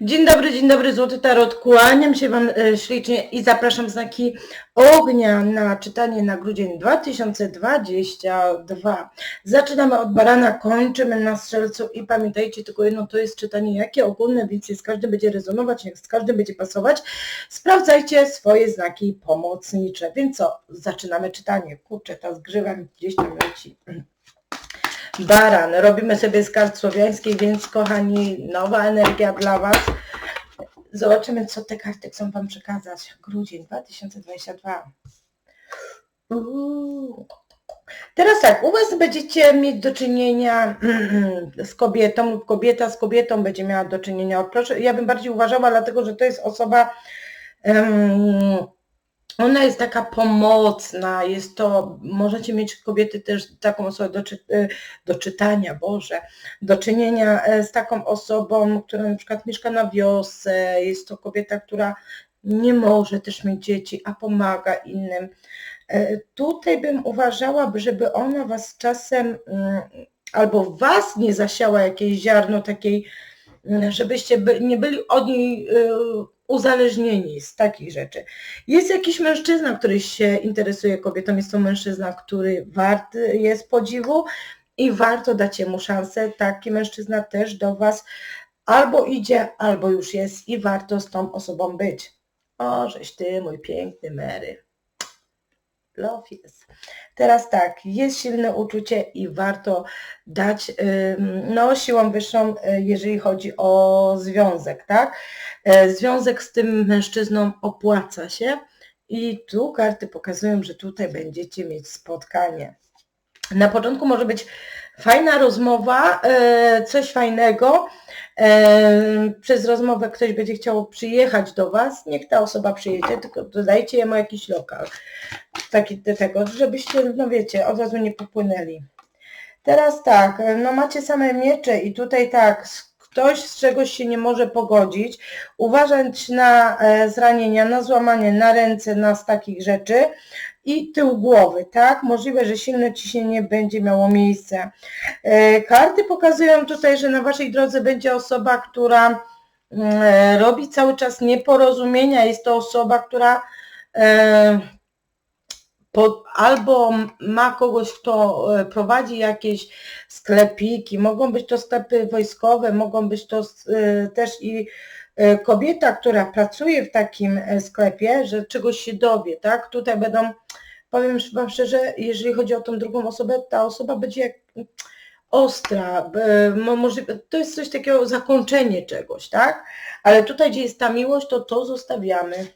Dzień dobry, dzień dobry, Złoty Tarot. Kłaniam się Wam e, ślicznie i zapraszam znaki ognia na czytanie na grudzień 2022. Zaczynamy od barana, kończymy na strzelcu i pamiętajcie tylko jedno, to jest czytanie jakie ogólne, więc z każdym będzie rezonować, jak z każdym będzie pasować. Sprawdzajcie swoje znaki pomocnicze. Więc co, zaczynamy czytanie. Kurczę, ta zgrzywa mi gdzieś tam leci. Baran. Robimy sobie z kart słowiańskiej, więc kochani, nowa energia dla Was. Zobaczymy, co te karty chcą Wam przekazać. Grudzień 2022. Uuu. Teraz tak, u Was będziecie mieć do czynienia z kobietą lub kobieta z kobietą będzie miała do czynienia. Proszę, ja bym bardziej uważała, dlatego że to jest osoba um, ona jest taka pomocna, jest to, możecie mieć kobiety też taką osobę do, czy, y, do czytania, Boże, do czynienia e, z taką osobą, która na przykład mieszka na wiosce, jest to kobieta, która nie może też mieć dzieci, a pomaga innym. E, tutaj bym uważała, żeby ona was czasem mm, albo was nie zasiała jakieś ziarno takiej, żebyście nie byli od niej y, uzależnieni z takich rzeczy. Jest jakiś mężczyzna, który się interesuje kobietą, jest to mężczyzna, który wart jest podziwu i warto dać mu szansę. Taki mężczyzna też do Was albo idzie, albo już jest i warto z tą osobą być. O, żeś Ty, mój piękny Mary. Love jest. Teraz tak, jest silne uczucie i warto dać no, siłą wyższą, y, jeżeli chodzi o związek, tak? E, związek z tym mężczyzną opłaca się i tu karty pokazują, że tutaj będziecie mieć spotkanie. Na początku może być fajna rozmowa, e, coś fajnego. E, przez rozmowę ktoś będzie chciał przyjechać do Was, niech ta osoba przyjedzie, tylko dodajcie jemu jakiś lokal. Taki tego, żebyście, no wiecie, od razu nie popłynęli. Teraz tak, no macie same miecze i tutaj tak, ktoś z czegoś się nie może pogodzić, uważać na e, zranienia, na złamanie na ręce, na z takich rzeczy i tył głowy, tak? Możliwe, że silne ciśnienie będzie miało miejsce. E, karty pokazują tutaj, że na Waszej drodze będzie osoba, która mm, e, robi cały czas nieporozumienia, jest to osoba, która albo ma kogoś, kto e, prowadzi jakieś sklepiki, mogą być to sklepy wojskowe, mogą być to e, też i e, kobieta, która pracuje w takim sklepie, że czegoś się dowie, tak? Tutaj będą, powiem Wam szczerze, jeżeli chodzi o tą drugą osobę, ta osoba będzie jak ostra, może, to jest coś takiego zakończenie czegoś, tak? Ale tutaj, gdzie jest ta miłość, to to zostawiamy.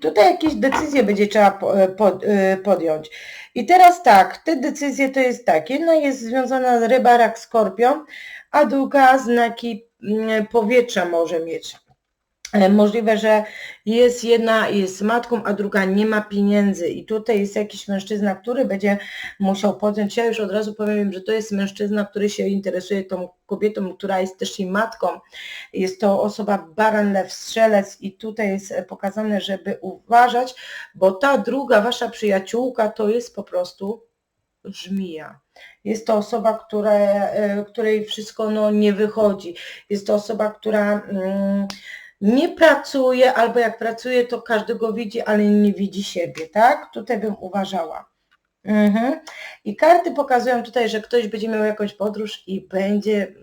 Tutaj jakieś decyzje będzie trzeba e, e, podjąć. I teraz tak, te decyzje to jest tak, jedna jest związana z rybarak skorpion, a druga znaki mm, powietrza może mieć. E, możliwe, że jest jedna jest matką, a druga nie ma pieniędzy i tutaj jest jakiś mężczyzna, który będzie musiał podjąć, ja już od razu powiem, że to jest mężczyzna, który się interesuje tą kobietą, która jest też jej matką. Jest to osoba baran, lew, strzelec i tutaj jest pokazane, żeby uważać, bo ta druga wasza przyjaciółka to jest po prostu żmija. Jest to osoba, która, e, której wszystko no, nie wychodzi. Jest to osoba, która... Mm, nie pracuje, albo jak pracuje, to każdy go widzi, ale nie widzi siebie, tak? Tutaj bym uważała. Mhm. I karty pokazują tutaj, że ktoś będzie miał jakąś podróż i będzie,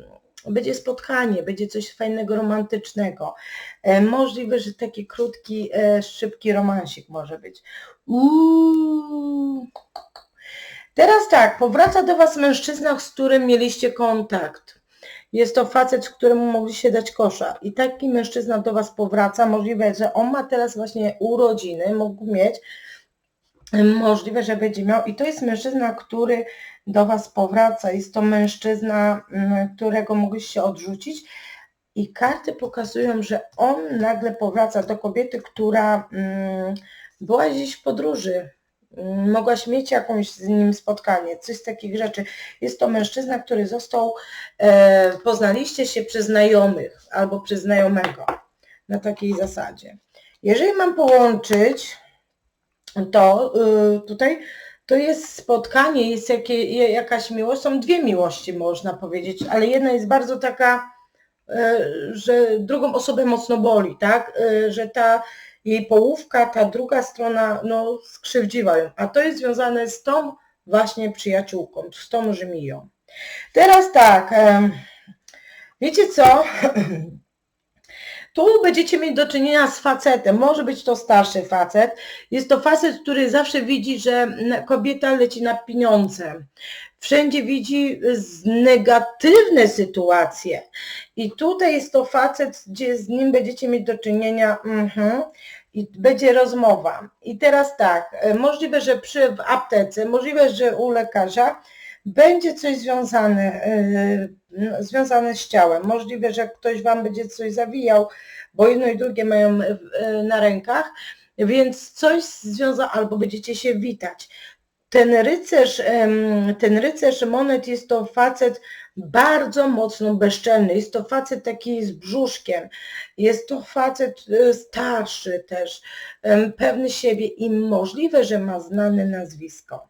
będzie spotkanie, będzie coś fajnego, romantycznego. E, możliwe, że taki krótki, e, szybki romansik może być. Uuu. Teraz tak, powraca do Was mężczyzna, z którym mieliście kontakt. Jest to facet, któremu mogliście dać kosza. I taki mężczyzna do Was powraca. Możliwe, że on ma teraz właśnie urodziny, mógł mieć. Możliwe, że będzie miał. I to jest mężczyzna, który do Was powraca. Jest to mężczyzna, mm, którego mogliście odrzucić. I karty pokazują, że on nagle powraca do kobiety, która mm, była gdzieś w podróży, mogłaś mieć jakąś z nim spotkanie, coś z takich rzeczy. Jest to mężczyzna, który został, e, poznaliście się przez znajomych albo przez znajomego na takiej zasadzie. Jeżeli mam połączyć, to y, tutaj to jest spotkanie, jest jakie, jakaś miłość, są dwie miłości można powiedzieć, ale jedna jest bardzo taka e, że drugą osobę mocno boli, tak? E, że ta jej połówka, ta druga strona, no skrzywdziła ją, a to jest związane z tą właśnie przyjaciółką, z tą Rzymiją. Teraz tak, wiecie co? Tu będziecie mieć do czynienia z facetem. Może być to starszy facet. Jest to facet, który zawsze widzi, że kobieta leci na pieniądze. Wszędzie widzi negatywne sytuacje. I tutaj jest to facet, gdzie z nim będziecie mieć do czynienia. Mm i będzie rozmowa. I teraz tak, e, możliwe, że przy w aptece, możliwe, że u lekarza będzie coś związane, yy, związane z ciałem. Możliwe, że ktoś Wam będzie coś zawijał, bo jedno i drugie mają yy, na rękach, więc coś związane, albo będziecie się witać. Ten rycerz, ten rycerz monet jest to facet bardzo mocno bezczelny. Jest to facet taki z brzuszkiem. Jest to facet starszy też, pewny siebie i możliwe, że ma znane nazwisko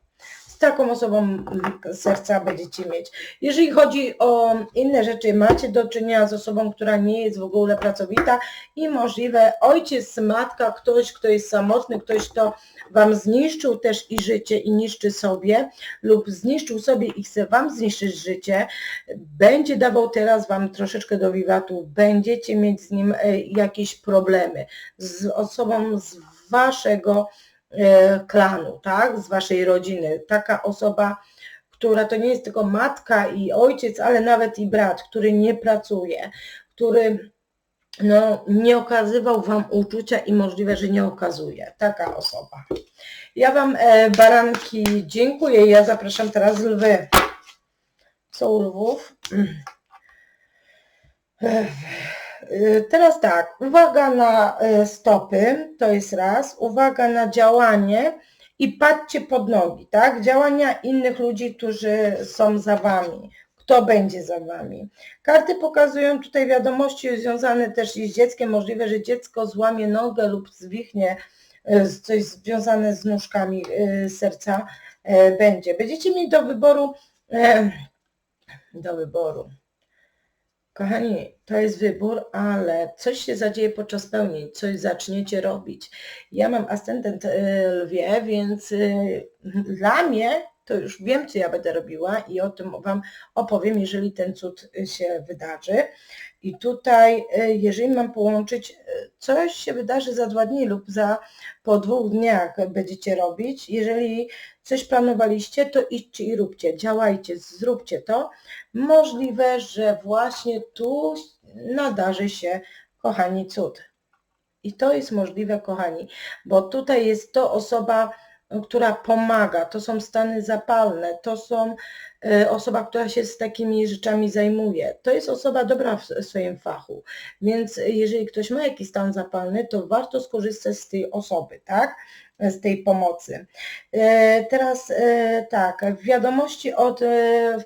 taką osobą serca będziecie mieć. Jeżeli chodzi o inne rzeczy, macie do czynienia z osobą, która nie jest w ogóle pracowita i możliwe ojciec, matka, ktoś, kto jest samotny, ktoś, kto Wam zniszczył też i życie i niszczy sobie lub zniszczył sobie i chce Wam zniszczyć życie, będzie dawał teraz Wam troszeczkę do wiwatu, będziecie mieć z nim e, jakieś problemy z osobą z Waszego klanu, tak, z waszej rodziny. Taka osoba, która to nie jest tylko matka i ojciec, ale nawet i brat, który nie pracuje, który no, nie okazywał wam uczucia i możliwe, że nie okazuje. Taka osoba. Ja wam e, baranki dziękuję. Ja zapraszam teraz lwy. Co u lwów? E, Y, teraz tak, uwaga na y, stopy, to jest raz, uwaga na działanie i patrzcie pod nogi, tak? Działania innych ludzi, którzy są za Wami. Kto będzie za Wami? Karty pokazują tutaj wiadomości związane też i z dzieckiem. Możliwe, że dziecko złamie nogę lub zwichnie y, coś związane z nóżkami serca będzie. Będziecie mieli do wyboru do wyboru Kochani, to jest wybór, ale coś się zadzieje podczas pełni, coś zaczniecie robić. Ja mam ascendent y, lwie, więc y, dla mnie to już wiem, co ja będę robiła i o tym Wam opowiem, jeżeli ten cud się wydarzy. I tutaj, y, jeżeli mam połączyć, coś się wydarzy za dwa dni lub za po dwóch dniach będziecie robić. Jeżeli coś planowaliście, to idźcie i róbcie, działajcie, zróbcie to. Możliwe, że właśnie tu nadarzy się, kochani, cud. I to jest możliwe, kochani, bo tutaj jest to osoba, która pomaga, to są stany zapalne, to są y, osoba, która się z takimi rzeczami zajmuje. To jest osoba dobra w swoim fachu, więc jeżeli ktoś ma jakiś stan zapalny, to warto skorzystać z tej osoby, tak? z tej pomocy. E, teraz e, tak, wiadomości od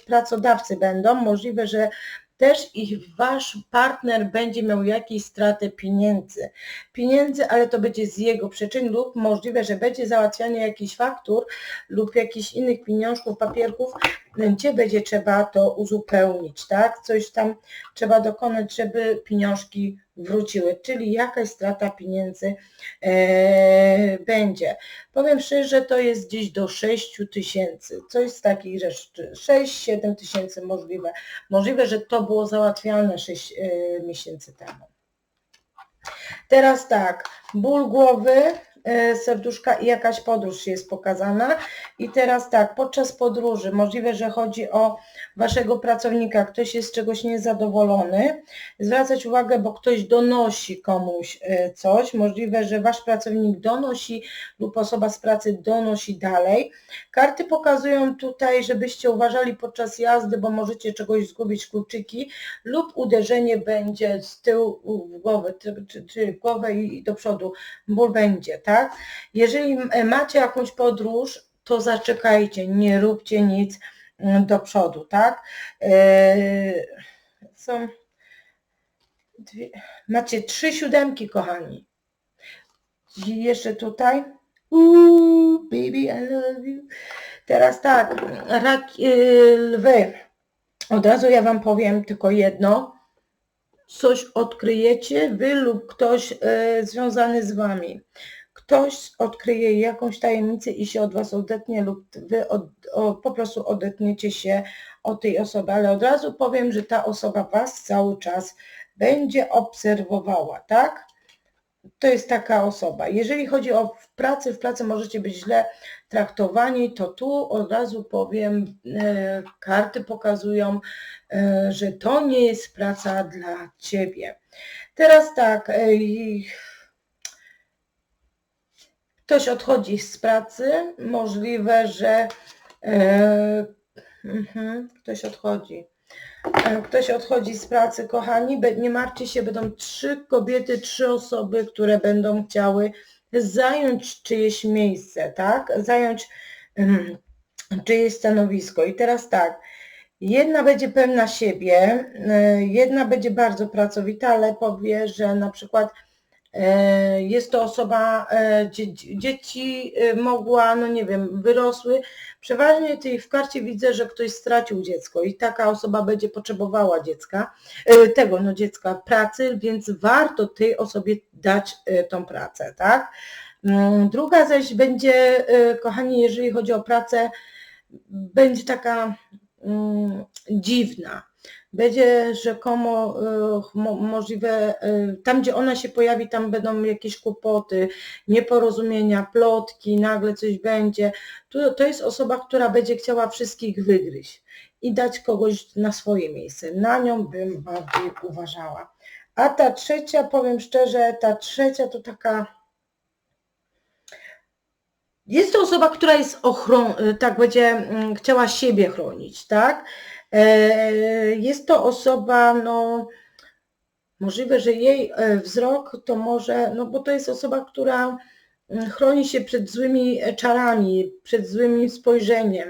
pracodawcy będą. Możliwe, że też ich wasz partner będzie miał jakieś stratę pieniędzy. Pieniędzy, ale to będzie z jego przyczyn lub możliwe, że będzie załatwianie jakichś faktur lub jakichś innych pieniążków, papierków, gdzie będzie trzeba to uzupełnić, tak? Coś tam trzeba dokonać, żeby pieniążki wróciły, czyli jakaś strata pieniędzy e, będzie. Powiem szczerze, to jest gdzieś do 6 tysięcy, coś z takich rzeczy, 6-7 tysięcy możliwe. Możliwe, że to było załatwiane 6 e, miesięcy temu. Teraz tak, ból głowy, E, serduszka i jakaś podróż jest pokazana. I teraz tak, podczas podróży możliwe, że chodzi o waszego pracownika, ktoś jest z czegoś niezadowolony, zwracać uwagę, bo ktoś donosi komuś e, coś, możliwe, że wasz pracownik donosi lub osoba z pracy donosi dalej. Karty pokazują tutaj, żebyście uważali podczas jazdy, bo możecie czegoś zgubić, kluczyki lub uderzenie będzie z tyłu w głowę, czy, w głowę i do przodu, ból będzie, tak? Jeżeli macie jakąś podróż, to zaczekajcie, nie róbcie nic do przodu, tak? E, są dwie, macie trzy siódemki, kochani. I jeszcze tutaj. Ooh, baby, I love you. Teraz tak, rak, lwy. Od razu ja Wam powiem tylko jedno. coś odkryjecie, wy lub ktoś e, związany z wami. Ktoś odkryje jakąś tajemnicę i się od was odetnie lub wy od, o, po prostu odetniecie się od tej osoby, ale od razu powiem, że ta osoba was cały czas będzie obserwowała, tak? To jest taka osoba. Jeżeli chodzi o w pracy, w pracy możecie być źle traktowani, to tu od razu powiem, e, karty pokazują, e, że to nie jest praca dla Ciebie. Teraz tak, e, ktoś odchodzi z pracy, możliwe, że mhm, ktoś odchodzi. Ktoś odchodzi z pracy, kochani, nie martwcie się, będą trzy kobiety, trzy osoby, które będą chciały zająć czyjeś miejsce, tak? Zająć um, czyjeś stanowisko. I teraz tak, jedna będzie pewna siebie, e, jedna będzie bardzo pracowita, ale powie, że na przykład e, jest to osoba, e, dzieci mogła, no nie wiem, wyrosły. Przeważnie tej w karcie widzę, że ktoś stracił dziecko i taka osoba będzie potrzebowała dziecka, tego no dziecka pracy, więc warto tej osobie dać tą pracę, tak? Mm, druga zaś będzie, kochani, jeżeli chodzi o pracę, będzie taka mm, dziwna będzie rzekomo y, możliwe, y, tam gdzie ona się pojawi, tam będą jakieś kłopoty, nieporozumienia, plotki, nagle coś będzie. To, to jest osoba, która będzie chciała wszystkich wygryźć i dać kogoś na swoje miejsce. Na nią bym bardziej uważała. A ta trzecia, powiem szczerze, ta trzecia to taka jest to osoba, która jest ochron, tak będzie mm, chciała siebie chronić, tak? E, jest to osoba, no możliwe, że jej e, wzrok to może, no bo to jest osoba, która mm, chroni się przed złymi czarami, przed złym spojrzeniem.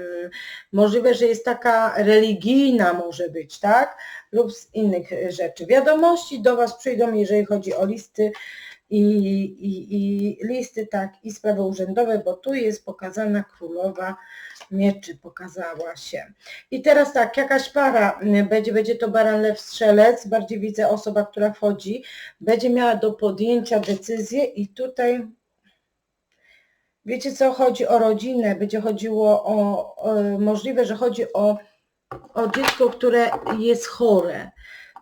Możliwe, że jest taka religijna może być, tak? Lub z innych rzeczy. Wiadomości do Was przyjdą, jeżeli chodzi o listy i, i, i listy, tak, i sprawy urzędowe, bo tu jest pokazana królowa mieczy, pokazała się. I teraz tak, jakaś para, mm, będzie, będzie to baran lew strzelec, bardziej widzę osoba, która wchodzi, będzie miała do podjęcia decyzję i tutaj wiecie co, chodzi o rodzinę, będzie chodziło o, o możliwe, że chodzi o, o dziecko, które jest chore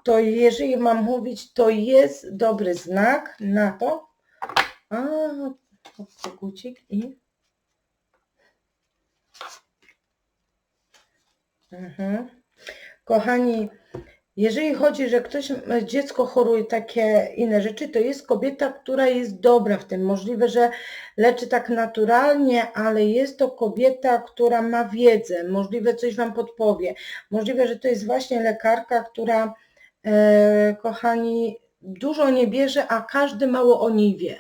to jeżeli mam mówić, to jest dobry znak na to. A, gucik i... Mhm. Kochani, jeżeli chodzi, że ktoś, dziecko choruje, takie inne rzeczy, to jest kobieta, która jest dobra w tym. Możliwe, że leczy tak naturalnie, ale jest to kobieta, która ma wiedzę, możliwe coś Wam podpowie. Możliwe, że to jest właśnie lekarka, która kochani, dużo nie bierze, a każdy mało o niej wie.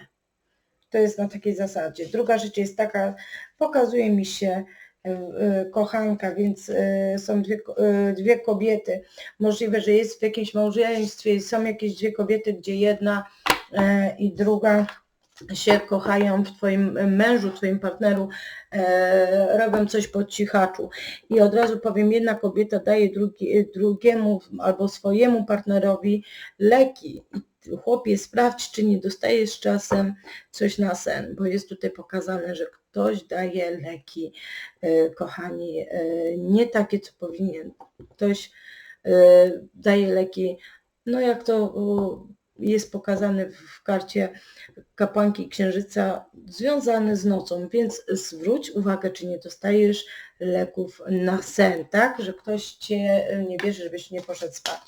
To jest na takiej zasadzie. Druga rzecz jest taka, pokazuje mi się e, e, kochanka, więc są dwie, dwie kobiety. Możliwe, że jest w jakimś małżeństwie, są jakieś dwie kobiety, gdzie jedna i druga się kochają w Twoim mężu, Twoim partneru, e, robią coś po cichaczu. I od razu powiem, jedna kobieta daje drugi, drugiemu albo swojemu partnerowi leki. Chłopie, sprawdź, czy nie dostajesz czasem coś na sen, bo jest tutaj pokazane, że ktoś daje leki, e, kochani, e, nie takie, co powinien. Ktoś e, daje leki, no jak to jest pokazany w karcie kapłanki księżyca związany z nocą, więc zwróć uwagę, czy nie dostajesz leków na sen, tak? Że ktoś Cię nie bierze, żebyś nie poszedł spać.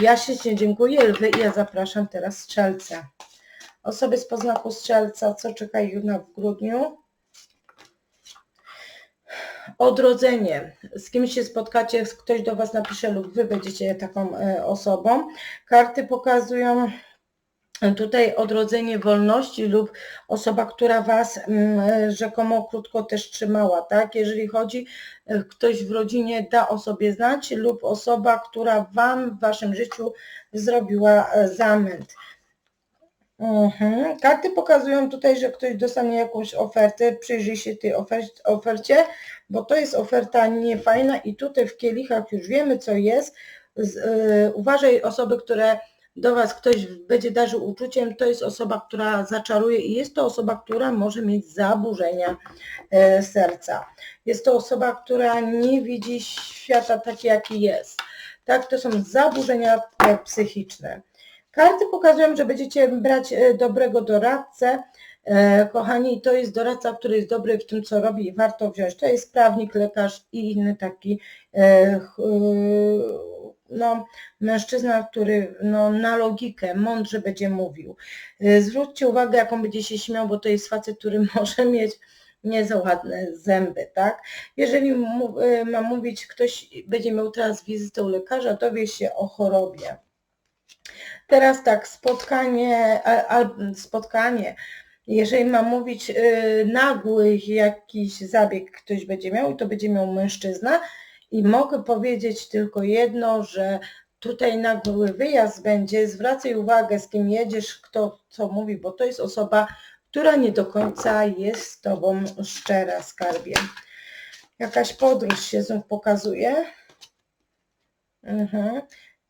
Ja się dziękuję, lwy, i ja zapraszam teraz strzelce. Osoby z poznaku strzelca, co czeka ich na w grudniu? Odrodzenie. Z kimś się spotkacie, ktoś do Was napisze lub Wy będziecie taką e, osobą. Karty pokazują tutaj odrodzenie wolności lub osoba, która Was mm, rzekomo krótko też trzymała, tak? Jeżeli chodzi, e, ktoś w rodzinie da o sobie znać lub osoba, która Wam w Waszym życiu zrobiła e, zamęt. Mhm. Karty pokazują tutaj, że ktoś dostanie jakąś ofertę, przyjrzyj się tej ofercie, bo to jest oferta niefajna i tutaj w kielichach już wiemy co jest. Yy, uważaj osoby, które do Was ktoś będzie darzył uczuciem, to jest osoba, która zaczaruje i jest to osoba, która może mieć zaburzenia e, serca. Jest to osoba, która nie widzi świata taki, jaki jest. Tak, to są zaburzenia e, psychiczne. Karty pokazują, że będziecie brać e, dobrego doradcę. E, kochani, to jest doradca, który jest dobry w tym, co robi i warto wziąć. To jest prawnik, lekarz i inny taki no, mężczyzna, który no, na logikę mądrze będzie mówił. Zwróćcie uwagę, jaką będzie się śmiał, bo to jest facet, który może mieć nie za ładne zęby, tak? Jeżeli ma mówić, ktoś będzie miał teraz wizytę u lekarza, dowie się o chorobie. Teraz tak, spotkanie, spotkanie, jeżeli ma mówić y, nagły jakiś zabieg ktoś będzie miał i to będzie miał mężczyzna i mogę powiedzieć tylko jedno, że tutaj nagły wyjazd będzie, zwracaj uwagę z kim jedziesz, kto co mówi, bo to jest osoba, która nie do końca jest z Tobą szczera, skarbie. Jakaś podróż się znów pokazuje. Mhm.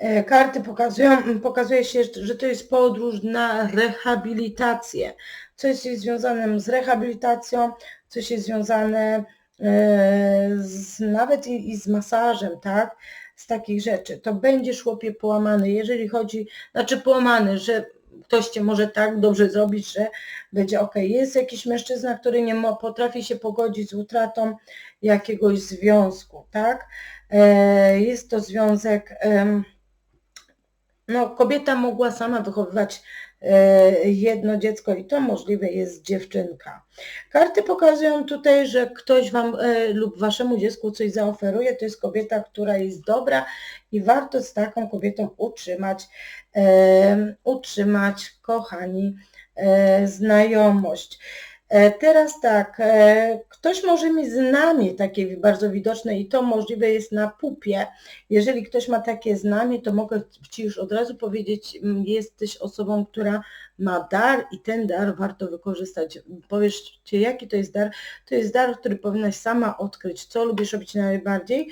E, karty pokazują, pokazuje się, że to jest podróż na rehabilitację. Coś jest związane z rehabilitacją, coś jest związane e, z, nawet i, i z masażem, tak? Z takich rzeczy. To będzie szłopie połamany, jeżeli chodzi, znaczy połamany, że ktoś cię może tak dobrze zrobić, że będzie ok. Jest jakiś mężczyzna, który nie potrafi się pogodzić z utratą jakiegoś związku, tak? E, jest to związek no, kobieta mogła sama wychowywać e, jedno dziecko i to możliwe jest dziewczynka. Karty pokazują tutaj, że ktoś Wam e, lub Waszemu dziecku coś zaoferuje, to jest kobieta, która jest dobra i warto z taką kobietą utrzymać, e, utrzymać, kochani, znajomość. E, teraz tak, e, ktoś może mieć znamie takie bardzo widoczne i to możliwe jest na pupie. Jeżeli ktoś ma takie znamie, to mogę Ci już od razu powiedzieć, jesteś osobą, która ma dar i ten dar warto wykorzystać. Powiesz Cię, jaki to jest dar? To jest dar, który powinnaś sama odkryć, co lubisz robić najbardziej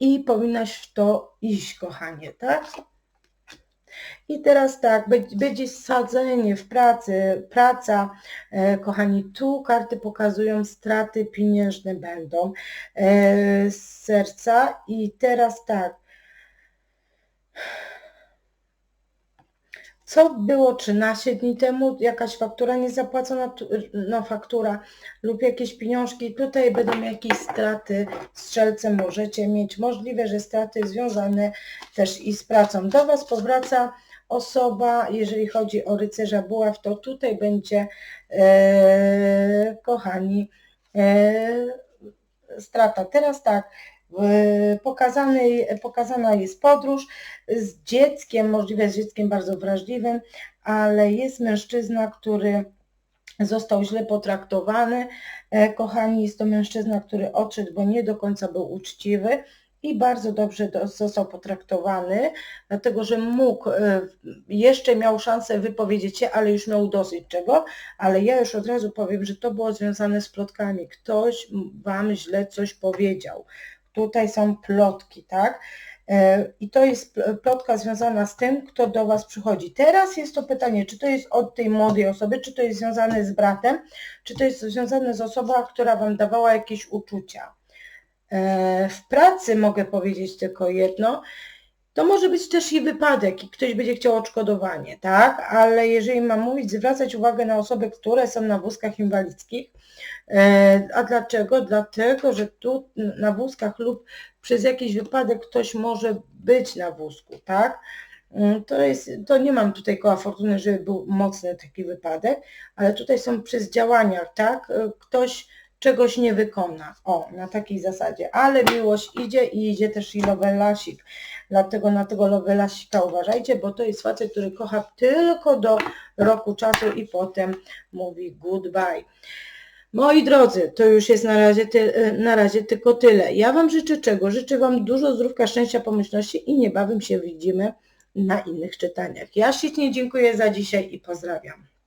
i powinnaś w to iść, kochanie, tak? I teraz tak, będzie sadzenie w pracy, praca, e, kochani, tu karty pokazują straty pieniężne będą e, z serca. I teraz tak, co było 13 dni temu, jakaś faktura niezapłacona, no faktura lub jakieś pieniążki, tutaj będą jakieś straty, strzelce możecie mieć, możliwe, że straty związane też i z pracą. Do Was powraca osoba, jeżeli chodzi o rycerza buław, to tutaj będzie, e, kochani, e, strata. Teraz tak, Pokazany, pokazana jest podróż z dzieckiem, możliwe z dzieckiem bardzo wrażliwym, ale jest mężczyzna, który został źle potraktowany. E, kochani, jest to mężczyzna, który odszedł, bo nie do końca był uczciwy i bardzo dobrze został potraktowany, dlatego że mógł, e, jeszcze miał szansę wypowiedzieć się, ale już miał dosyć czego, ale ja już od razu powiem, że to było związane z plotkami. Ktoś Wam źle coś powiedział. Tutaj są plotki, tak? E, I to jest plotka związana z tym, kto do Was przychodzi. Teraz jest to pytanie, czy to jest od tej młodej osoby, czy to jest związane z bratem, czy to jest związane z osobą, która Wam dawała jakieś uczucia. E, w pracy mogę powiedzieć tylko jedno, to może być też i wypadek i ktoś będzie chciał odszkodowanie, tak? Ale jeżeli mam mówić, zwracać uwagę na osoby, które są na wózkach inwalidzkich, e, a dlaczego? Dlatego, że tu na wózkach lub przez jakiś wypadek ktoś może być na wózku, tak? Mm, to, jest, to nie mam tutaj koła fortuny, żeby był mocny taki wypadek, ale tutaj są przez działania, tak? E, ktoś czegoś nie wykona. O, na takiej zasadzie. Ale miłość idzie i idzie też i lovelasik. Dlatego na tego lovelasika uważajcie, bo to jest facet, który kocha tylko do roku czasu i potem mówi goodbye. Moi drodzy, to już jest na razie, ty, na razie tylko tyle. Ja Wam życzę czego? Życzę Wam dużo zdrówka, szczęścia, pomyślności i niebawem się widzimy na innych czytaniach. Ja ślicznie dziękuję za dzisiaj i pozdrawiam.